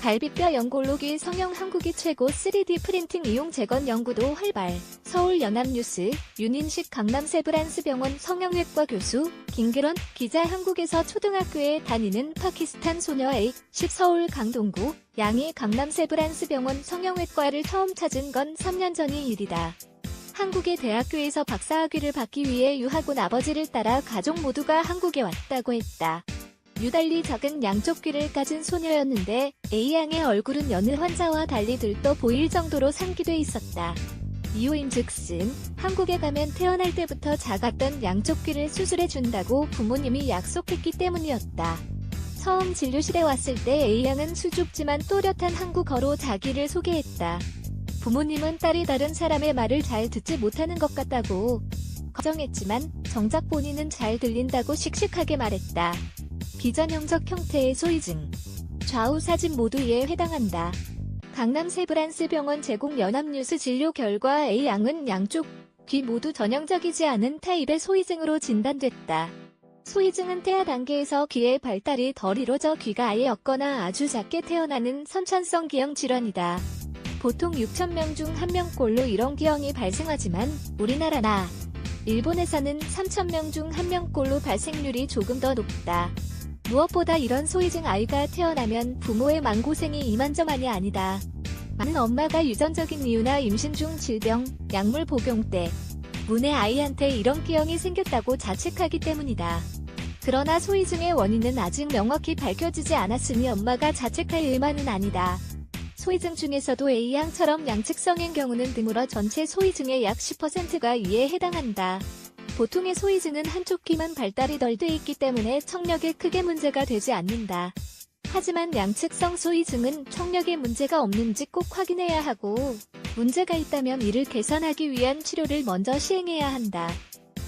갈비뼈 연골로기 성형 한국이 최고 3D 프린팅 이용 재건 연구도 활발. 서울 연합뉴스 윤인식 강남 세브란스 병원 성형외과 교수 김기런 기자 한국에서 초등학교에 다니는 파키스탄 소녀 A 10 서울 강동구 양이 강남 세브란스 병원 성형외과를 처음 찾은 건 3년 전의 일이다. 한국의 대학교에서 박사학위를 받기 위해 유학 온 아버지를 따라 가족 모두가 한국에 왔다고 했다. 유달리 작은 양쪽 귀를 가진 소녀였는데 A양의 얼굴은 여느 환자와 달리 들떠 보일 정도로 상기돼 있었다. 이유인 즉슨 한국에 가면 태어날 때부터 작았던 양쪽 귀를 수술해 준다고 부모님이 약속했기 때문이었다. 처음 진료실에 왔을 때 A양은 수줍지만 또렷한 한국어로 자기를 소개했다. 부모님은 딸이 다른 사람의 말을 잘 듣지 못하는 것 같다고 걱정했지만 정작 본인은 잘 들린다고 씩씩하게 말했다. 비전형적 형태의 소위증. 좌우 사진 모두에 해당한다. 강남 세브란스 병원 제공 연합뉴스 진료 결과 A양은 양쪽 귀 모두 전형적이지 않은 타입의 소위증으로 진단됐다. 소위증은 태아 단계에서 귀의 발달이 덜 이루어져 귀가 아예 없거나 아주 작게 태어나는 선천성 기형 질환이다. 보통 6천명 중 1명꼴로 이런 기형이 발생하지만 우리나라나 일본에서는 3천명 중 1명꼴로 발생률이 조금 더 높다. 무엇보다 이런 소위증 아이가 태어나면 부모의 맘고생이 이만저만이 아니다. 많은 엄마가 유전적인 이유나 임신 중 질병, 약물 복용 때 문의 아이한테 이런 기형이 생겼다고 자책하기 때문이다. 그러나 소위증의 원인은 아직 명확히 밝혀지지 않았으니 엄마가 자책할 일만은 아니다. 소위증 중에서도 A양처럼 양측성인 경우는 드물어 전체 소위증의 약 10%가 이에 해당한다. 보통의 소위증은 한쪽 귀만 발달이 덜 돼 있기 때문에 청력에 크게 문제가 되지 않는다. 하지만 양측성 소위증은 청력에 문제가 없는지 꼭 확인해야 하고 문제가 있다면 이를 개선하기 위한 치료를 먼저 시행해야 한다.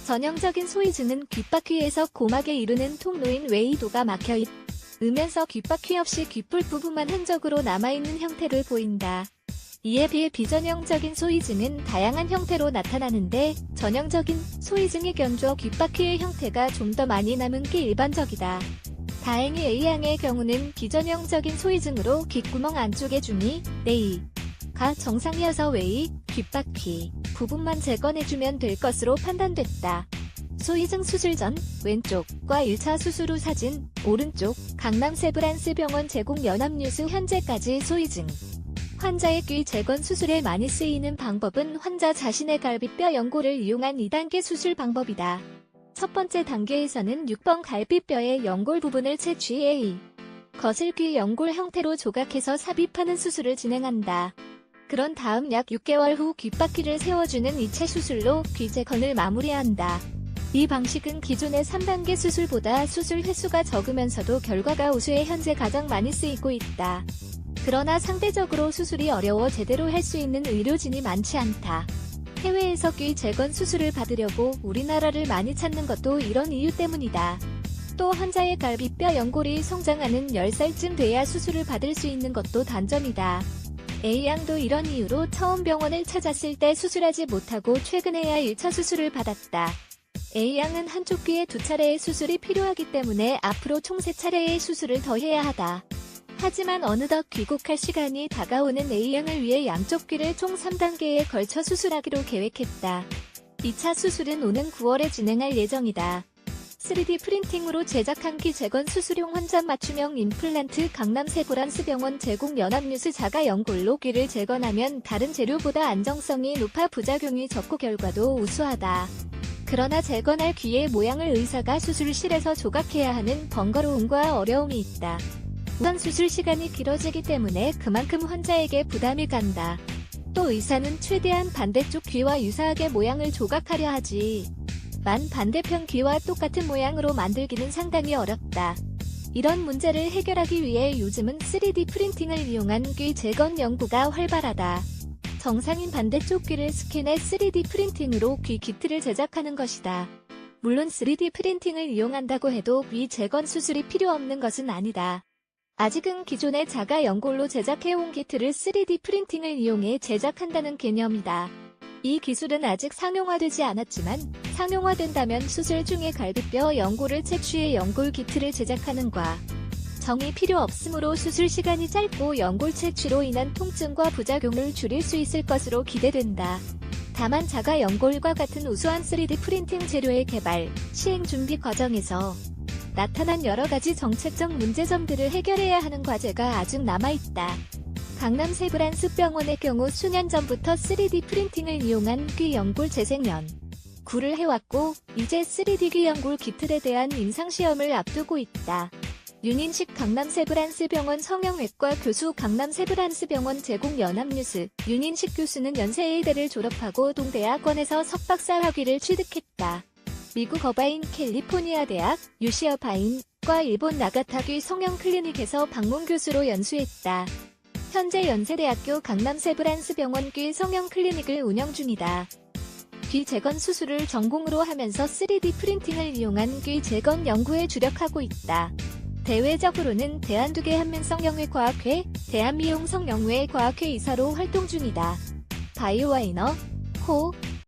전형적인 소위증은 귓바퀴에서 고막에 이르는 통로인 웨이도가 막혀 있, 으면서 귓바퀴 없이 귓불 부분만 흔적으로 남아있는 형태를 보인다. 이에 비해 비전형적인 소위증은 다양한 형태로 나타나는데 전형적인 소위증의 견주어 귓바퀴의 형태가 좀 더 많이 남은 게 일반적이다. 다행히 A양의 경우는 비전형적인 소위증으로 귓구멍 안쪽의 중이, 네이가 정상이어서 웨이, 귓바퀴 부분만 재건해주면 될 것으로 판단됐다. 소위증 수술 전 왼쪽과 1차 수술 후 사진 오른쪽 강남 세브란스 병원 제공 연합뉴스 현재까지 소위증 환자의 귀 재건 수술에 많이 쓰이는 방법은 환자 자신의 갈비뼈 연골을 이용한 2단계 수술 방법이다. 첫 번째 단계에서는 6번 갈비뼈의 연골 부분을 채취해 거슬귀 연골 형태로 조각해서 삽입하는 수술을 진행한다. 그런 다음 약 6개월 후 귓바퀴를 세워주는 2차 수술로 귀 재건을 마무리한다. 이 방식은 기존의 3단계 수술보다 수술 횟수가 적으면서도 결과가 우수해 현재 가장 많이 쓰이고 있다. 그러나 상대적으로 수술이 어려워 제대로 할 수 있는 의료진이 많지 않다. 해외에서 귀 재건 수술을 받으려고 우리나라를 많이 찾는 것도 이런 이유 때문이다. 또 환자의 갈비뼈 연골이 성장하는 10살쯤 돼야 수술을 받을 수 있는 것도 단점이다. A양도 이런 이유로 처음 병원을 찾았을 때 수술하지 못하고 최근에야 1차 수술을 받았다. A양은 한쪽 귀에 두 차례의 수술이 필요하기 때문에 앞으로 총 세 차례의 수술을 더 해야 하다. 하지만 어느덧 귀국할 시간이 다가오는 A양을 위해 양쪽 귀를 총 3단계에 걸쳐 수술하기로 계획했다. 2차 수술은 오는 9월에 진행할 예정이다. 3D 프린팅으로 제작한 귀 재건 수술용 환자 맞춤형 임플란트 강남 세브란스 병원 제공 연합뉴스 자가 연골로 귀를 재건하면 다른 재료보다 안정성이 높아 부작용이 적고 결과도 우수하다. 그러나 재건할 귀의 모양을 의사가 수술실에서 조각해야 하는 번거로움과 어려움이 있다. 우선 수술 시간이 길어지기 때문에 그만큼 환자에게 부담이 간다. 또 의사는 최대한 반대쪽 귀와 유사하게 모양을 조각하려 하지. 만 반대편 귀와 똑같은 모양으로 만들기는 상당히 어렵다. 이런 문제를 해결하기 위해 요즘은 3D 프린팅을 이용한 귀 재건 연구가 활발하다. 정상인 반대쪽 귀를 스캔해 3D 프린팅으로 귀 기틀을 제작하는 것이다. 물론 3D 프린팅을 이용한다고 해도 귀 재건 수술이 필요 없는 것은 아니다. 아직은 기존의 자가 연골로 제작해온 기틀을 3D 프린팅을 이용해 제작한다는 개념이다. 이 기술은 아직 상용화되지 않았지만 상용화된다면 수술 중에 갈비뼈 연골을 채취해 연골 기틀을 제작하는 과 정이 필요 없으므로 수술 시간이 짧고 연골 채취로 인한 통증과 부작용을 줄일 수 있을 것으로 기대된다. 다만 자가 연골과 같은 우수한 3D 프린팅 재료의 개발, 시행 준비 과정에서 나타난 여러 가지 정책적 문제점들을 해결해야 하는 과제가 아직 남아있다. 강남 세브란스 병원의 경우 수년 전부터 3D 프린팅을 이용한 귀 연골 재생연 구를 해왔고 이제 3D 귀 연골 기틀에 대한 임상시험을 앞두고 있다. 윤인식 강남 세브란스 병원 성형외과 교수 강남 세브란스 병원 제공 연합뉴스 윤인식 교수는 연세의대를 졸업하고 동대학원에서 석박사 학위를 취득했다. 미국 어바인 캘리포니아 대학 유시어바인과 일본 나가타귀 성형 클리닉에서 방문 교수로 연수했다. 현재 연세대학교 강남 세브란스 병원 귀 성형 클리닉을 운영 중이다. 귀 재건 수술을 전공으로 하면서 3D 프린팅을 이용한 귀 재건 연구에 주력하고 있다. 대외적으로는 대한두개 한민성형외과학회, 대한미용성형외과학회 이사로 활동 중이다. 바이오와이너, 코,